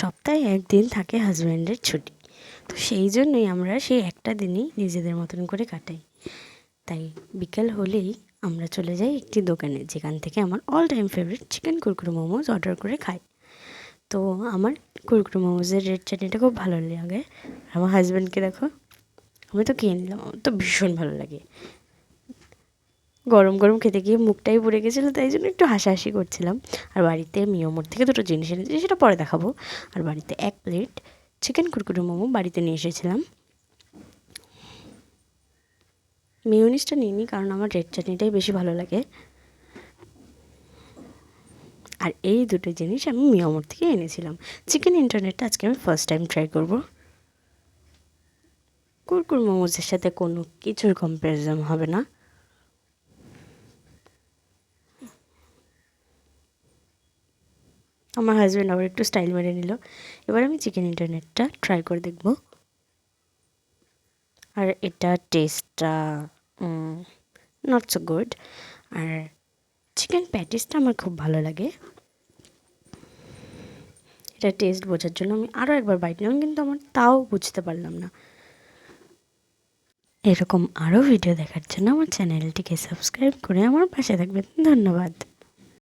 সপ্তাহে একদিন থাকে হাজব্যান্ডের ছুটি। তো সেই জন্যই আমরা সেই একটা দিনই নিজেদের মতন করে কাটাই। তাই বিকেল হলেই আমরা চলে যাই একটি দোকানে, যেখান থেকে আমার all time favourite chicken kurkure momos order করে খাই। তো আমার কুরকুরে মোমোজের রেড চাটনিটা খুব ভালো লাগে। আমার হাজব্যান্ডকে দেখো, আমি তো কিনে নিলাম, আমার তো ভীষণ ভালো লাগে। গরম গরম খেতে গিয়ে মুখটাই পুড়ে গেছিল, তাই জন্য একটু হাসাহাসি করছিলাম। আর বাড়িতে মিওমোর থেকে দুটো জিনিস এনেছি, সেটা পরে দেখাবো। আর বাড়িতে এক প্লেট চিকেন কুরকুরে মোমো বাড়িতে নিয়ে এসেছিলাম। মিউনিসটা নিইনি, কারণ আমার রেড চাটনিটাই বেশি ভালো লাগে। আর এই দুটো জিনিস আমি মিয়ামোর থেকে এনেছিলাম। চিকেন ইন্টারনেটটা আজকে আমি ফার্স্ট টাইম ট্রাই করব। কুরকুর মোমোজের সাথে কোনো কিছুর কম্প্যারিজন হবে না। আমার হাজব্যান্ড আবার একটু স্টাইল মেরে নিল। এবার আমি চিকেন ইন্টারনেটটা ট্রাই করে দেখব। আর এটা টেস্টটা নট সো গুড আর চিকেন প্যাটিসটা আমার খুব ভালো লাগে। এটা টেস্ট বোঝার জন্য আমি আরও একবার বাইট নিলাম, কিন্তু আমার তাও বুঝতে পারলাম না। এরকম আরও ভিডিও দেখার জন্য আমার চ্যানেলটিকে সাবস্ক্রাইব করে আমার পাশে থাকবেন। ধন্যবাদ।